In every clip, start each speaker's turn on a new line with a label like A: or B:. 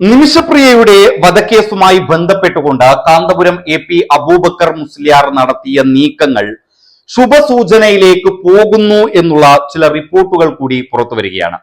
A: നിമിഷപ്രിയയുടെ വധക്കേസുമായി ബന്ധപ്പെട്ടുകൊണ്ട് കാന്തപുരം എ പി അബൂബക്കർ മുസ്ലിയാർ നടത്തിയ നീക്കങ്ങൾ ശുഭസൂചനയിലേക്ക് പോകുന്നു എന്നുള്ള ചില റിപ്പോർട്ടുകൾ കൂടി പുറത്തു വരികയാണ്.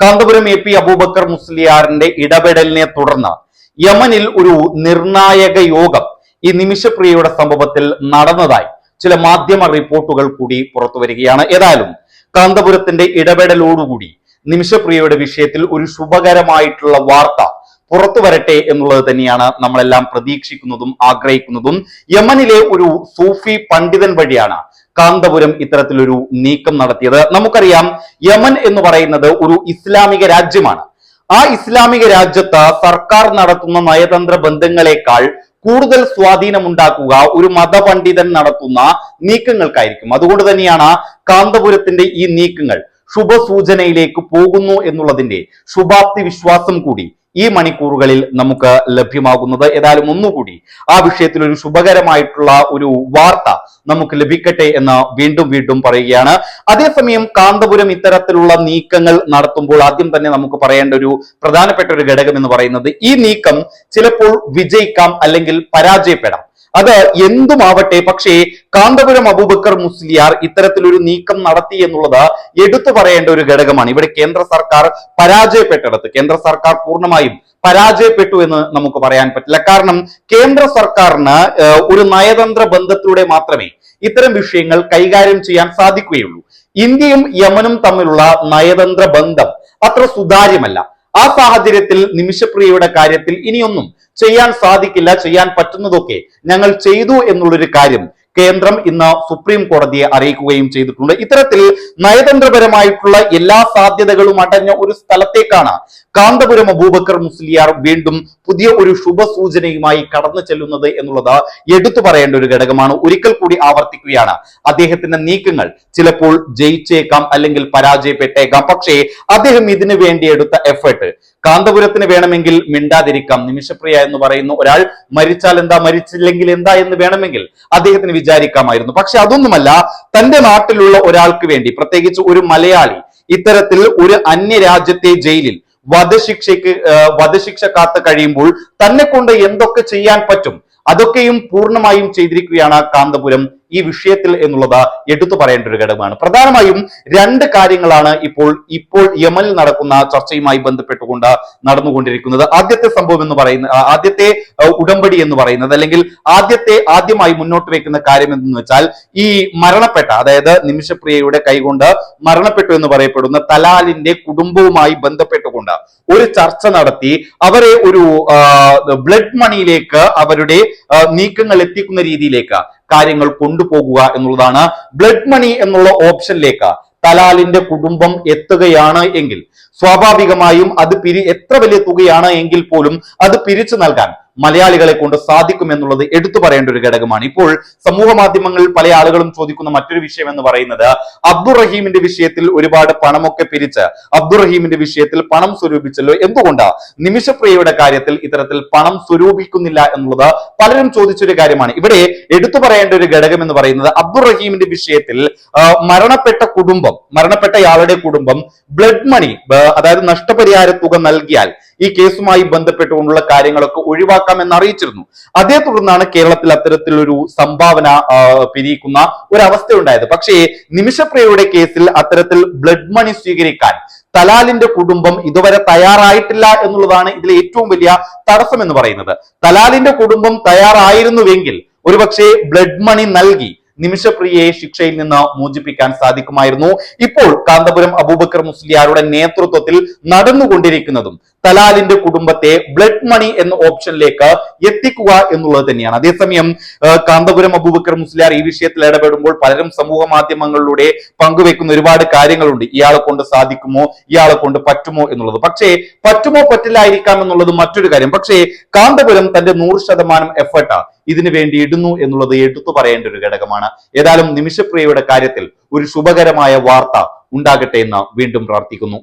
A: കാന്തപുരം എ പി അബൂബക്കർ മുസ്ലിയാറിന്റെ ഇടപെടലിനെ തുടർന്ന് യമനിൽ ഒരു നിർണായക യോഗം ഈ നിമിഷപ്രിയയുടെ സംഭവത്തിൽ നടന്നതായി ചില മാധ്യമ റിപ്പോർട്ടുകൾ കൂടി പുറത്തു വരികയാണ്. ഏതായാലും കാന്തപുരത്തിന്റെ ഇടപെടലോടുകൂടി നിമിഷപ്രിയയുടെ വിഷയത്തിൽ ഒരു ശുഭകരമായിട്ടുള്ള വാർത്ത പുറത്തു വരട്ടെ എന്നുള്ളത് തന്നെയാണ് നമ്മളെല്ലാം പ്രതീക്ഷിക്കുന്നതും ആഗ്രഹിക്കുന്നതും. യമനിലെ ഒരു സൂഫി പണ്ഡിതൻ വഴിയാണ് കാന്തപുരം ഇത്തരത്തിലൊരു നീക്കം നടത്തിയത്. നമുക്കറിയാം യമൻ എന്ന് പറയുന്നത് ഒരു ഇസ്ലാമിക രാജ്യമാണ്. ആ ഇസ്ലാമിക രാജ്യത്ത് സർക്കാർ നടത്തുന്ന നയതന്ത്ര ബന്ധങ്ങളെക്കാൾ കൂടുതൽ സ്വാധീനമുണ്ടാക്കുക ഒരു മതപണ്ഡിതൻ നടത്തുന്ന നീക്കങ്ങൾക്കായിരിക്കും. അതുകൊണ്ട് തന്നെയാണ് കാന്തപുരത്തിന്റെ ഈ നീക്കങ്ങൾ. ശുഭസൂചനയിലേക്ക് പോകുന്നു എന്നുള്ളതിന്റെ ശുഭാപ്തി വിശ്വാസം കൂടി ഈ മണിക്കൂറുകളിൽ നമുക്ക് ലഭ്യമാകുന്നത്. ഏതായാലും ഒന്നുകൂടി ആ വിഷയത്തിൽ ഒരു ശുഭകരമായിട്ടുള്ള ഒരു വാർത്ത നമുക്ക് ലഭിക്കട്ടെ എന്ന് വീണ്ടും വീണ്ടും പറയുകയാണ്. അതേസമയം കാന്തപുരം ഇത്തരത്തിലുള്ള നീക്കങ്ങൾ നടത്തുമ്പോൾ ആദ്യം തന്നെ നമുക്ക് പറയേണ്ട ഒരു പ്രധാനപ്പെട്ട ഒരു ഘടകം എന്ന് പറയുന്നത് ഈ നീക്കം ചിലപ്പോൾ വിജയിക്കാം അല്ലെങ്കിൽ പരാജയപ്പെടാം. അത് എന്തുമാവട്ടെ പക്ഷേ കാന്തപുരം അബൂബക്കർ മുസ്ലിയാർ ഇത്തരത്തിലൊരു നീക്കം നടത്തി എന്നുള്ളത് എടുത്തു പറയേണ്ട ഒരു ഘടകമാണ്. ഇവിടെ കേന്ദ്ര സർക്കാർ പരാജയപ്പെട്ടിടത്ത് കേന്ദ്ര സർക്കാർ പൂർണമായും പരാജയപ്പെട്ടു എന്ന് നമുക്ക് പറയാൻ പറ്റില്ല. കാരണം കേന്ദ്ര സർക്കാരിന് ഒരു നയതന്ത്ര ബന്ധത്തിലൂടെ മാത്രമേ ഇത്തരം വിഷയങ്ങൾ കൈകാര്യം ചെയ്യാൻ സാധിക്കുകയുള്ളൂ. ഇന്ത്യയും യമനും തമ്മിലുള്ള നയതന്ത്ര ബന്ധം അത്ര സുതാര്യമല്ല. ആ സാഹചര്യത്തിൽ നിമിഷപ്രിയയുടെ കാര്യത്തിൽ ഇനിയൊന്നും ചെയ്യാൻ സാധിക്കില്ല ചെയ്യാൻ പറ്റുന്നതൊക്കെ ഞങ്ങൾ ചെയ്തു എന്നുള്ളൊരു കാര്യം കേന്ദ്രം ഇന്ന് സുപ്രീം കോടതിയെ അറിയിക്കുകയും ചെയ്തിട്ടുണ്ട്. ഇത്തരത്തിൽ നയതന്ത്രപരമായിട്ടുള്ള എല്ലാ സാധ്യതകളും അടഞ്ഞ ഒരു സ്ഥലത്തേക്കാണ് കാന്തപുരം അബൂബക്കർ മുസ്ലിയാർ വീണ്ടും പുതിയ ഒരു ശുഭസൂചനയുമായി കടന്നു ചെല്ലുന്നത് എന്നുള്ളത് എടുത്തു പറയേണ്ട ഒരു ഘടകമാണ്. ഒരിക്കൽ കൂടി ആവർത്തിക്കുകയാണ്. അദ്ദേഹത്തിന്റെ നീക്കങ്ങൾ ചിലപ്പോൾ ജയിച്ചേക്കാം അല്ലെങ്കിൽ പരാജയപ്പെട്ടേക്കാം. പക്ഷേ അദ്ദേഹം ഇതിനു വേണ്ടി എടുത്ത എഫേർട്ട് കാന്തപുരത്തിന് വേണമെങ്കിൽ മിണ്ടാതിരിക്കാം. നിമിഷപ്രിയ എന്ന് പറയുന്ന ഒരാൾ മരിച്ചാൽ എന്താ? മരിച്ചില്ലെങ്കിൽ എന്താ എന്ന് വേണമെങ്കിൽ അദ്ദേഹത്തിന് വിചാരിക്കാമായിരുന്നു. പക്ഷെ അതൊന്നുമല്ല തന്റെ നാട്ടിലുള്ള ഒരാൾക്ക് വേണ്ടി പ്രത്യേകിച്ച് ഒരു മലയാളി ഇത്തരത്തിൽ ഒരു അന്യരാജ്യത്തെ ജയിലിൽ വധശിക്ഷയ്ക്ക് വധശിക്ഷ കാത്ത് കഴിയുമ്പോൾ തന്നെ കൊണ്ട് എന്തൊക്കെ ചെയ്യാൻ പറ്റും അതൊക്കെയും പൂർണമായും ചെയ്തിരിക്കുകയാണ് കാന്തപുരം ഈ വിഷയത്തിൽ എന്നുള്ളത് എടുത്തു പറയേണ്ട ഒരു ഘടകമാണ്. പ്രധാനമായും രണ്ട് കാര്യങ്ങളാണ് ഇപ്പോൾ ഇപ്പോൾ യമനിൽ നടക്കുന്ന ചർച്ചയുമായി ബന്ധപ്പെട്ടുകൊണ്ട് നടന്നുകൊണ്ടിരിക്കുന്നത്. ആദ്യത്തെ സംഭവം എന്ന് പറയുന്ന ആദ്യത്തെ ഉടമ്പടി എന്ന് പറയുന്നത് അല്ലെങ്കിൽ ആദ്യത്തെ ആദ്യമായി മുന്നോട്ട് വെക്കുന്ന കാര്യം എന്തെന്ന് വെച്ചാൽ ഈ മരണപ്പെട്ട അതായത് നിമിഷപ്രിയയുടെ കൈകൊണ്ട് മരണപ്പെട്ടു എന്ന് പറയപ്പെടുന്ന തലാലിന്റെ കുടുംബവുമായി ബന്ധപ്പെട്ടുകൊണ്ട് ഒരു ചർച്ച നടത്തി അവരെ ഒരു ബ്ലഡ് മണിയിലേക്ക് അവരുടെ നീക്കങ്ങൾ എത്തിക്കുന്ന രീതിയിലേക്ക് കാര്യങ്ങൾ കൊണ്ടുപോകുക എന്നുള്ളതാണ് ബ്ലഡ് മണി എന്നുള്ള ഓപ്ഷനിലേക്ക് തലാലിന്റെ കുടുംബം എത്തുകയാണ് എങ്കിൽ സ്വാഭാവികമായും അത് പിരി എത്ര വലിയ തുകയാണ് എങ്കിൽ പോലും അത് പിരിച്ചു നൽകാൻ മലയാളികളെ കൊണ്ട് സാധിക്കും എന്നുള്ളത് എടുത്തു പറയേണ്ട ഒരു ഘടകമാണ്. ഇപ്പോൾ സമൂഹ മാധ്യമങ്ങളിൽ പല ആളുകളും ചോദിക്കുന്ന മറ്റൊരു വിഷയം എന്ന് പറയുന്നത് അബ്ദുറഹീമിന്റെ വിഷയത്തിൽ ഒരുപാട് പണമൊക്കെ പിരിച്ച് അബ്ദുറഹീമിന്റെ വിഷയത്തിൽ പണം സ്വരൂപിച്ചല്ലോ. എന്തുകൊണ്ടാ? നിമിഷപ്രിയയുടെ കാര്യത്തിൽ ഇത്തരത്തിൽ പണം സ്വരൂപിക്കുന്നില്ല എന്നുള്ളത് പലരും ചോദിച്ചൊരു കാര്യമാണ്. ഇവിടെ എടുത്തു പറയേണ്ട ഒരു ഘടകം എന്ന് പറയുന്നത് അബ്ദുറഹീമിന്റെ വിഷയത്തിൽ മരണപ്പെട്ട കുടുംബം മരണപ്പെട്ടയാളുടെ കുടുംബം ബ്ലഡ് മണി അതായത് നഷ്ടപരിഹാര തുക നൽകിയാൽ ഈ കേസുമായി ബന്ധപ്പെട്ടുകൊണ്ടുള്ള കാര്യങ്ങളൊക്കെ ഒഴിവാക്കാമെന്ന് അറിയിച്ചിരുന്നു. അതേ തുടർന്നാണ് കേരളത്തിൽ അത്തരത്തിലൊരു സംഭാവന പിരിയിക്കുന്ന ഒരു അവസ്ഥ ഉണ്ടായത് പക്ഷേ നിമിഷപ്രിയയുടെ കേസിൽ അത്തരത്തിൽ ബ്ലഡ് മണി സ്വീകരിക്കാൻ തലാലിന്റെ കുടുംബം ഇതുവരെ തയ്യാറായിട്ടില്ല എന്നുള്ളതാണ് ഇതിലെ ഏറ്റവും വലിയ തടസ്സം എന്ന് പറയുന്നത്. തലാലിന്റെ കുടുംബം തയ്യാറായിരുന്നുവെങ്കിൽ ഒരുപക്ഷെ ബ്ലഡ് മണി നൽകി. നിമിഷപ്രിയയെ ശിക്ഷയിൽ നിന്ന് മോചിപ്പിക്കാൻ സാധിക്കുമായിരുന്നു. ഇപ്പോൾ കാന്തപുരം അബൂബക്കർ മുസ്ലിയാരുടെ നേതൃത്വത്തിൽ നടന്നുകൊണ്ടിരിക്കുന്നതും തലാലിന്റെ കുടുംബത്തെ ബ്ലഡ് മണി എന്ന ഓപ്ഷനിലേക്ക് എത്തിക്കുക എന്നുള്ളത് തന്നെയാണ്. അതേസമയം കാന്തപുരം അബൂബക്കർ മുസ്ലിയാർ ഈ വിഷയത്തിൽ ഇടപെടുമ്പോൾ പലരും സമൂഹ മാധ്യമങ്ങളിലൂടെ പങ്കുവെക്കുന്ന ഒരുപാട് കാര്യങ്ങളുണ്ട്. ഇയാളെ കൊണ്ട് സാധിക്കുമോ? ഇയാളെ കൊണ്ട് പറ്റുമോ എന്നുള്ളത്. പക്ഷേ പറ്റുമോ പറ്റില്ലായിരിക്കാം എന്നുള്ളത് മറ്റൊരു കാര്യം. പക്ഷേ കാന്തപുരം തന്റെ നൂറ് ശതമാനം എഫേർട്ട് ഇതിനു വേണ്ടി ഇടുന്നു എന്നുള്ളത് എടുത്തു പറയേണ്ട ഒരു ഘടകമാണ്. ഏതായാലും നിമിഷപ്രിയയുടെ കാര്യത്തിൽ ഒരു ശുഭകരമായ വാർത്ത ഉണ്ടാകട്ടെ എന്ന് വീണ്ടും പ്രാർത്ഥിക്കുന്നു.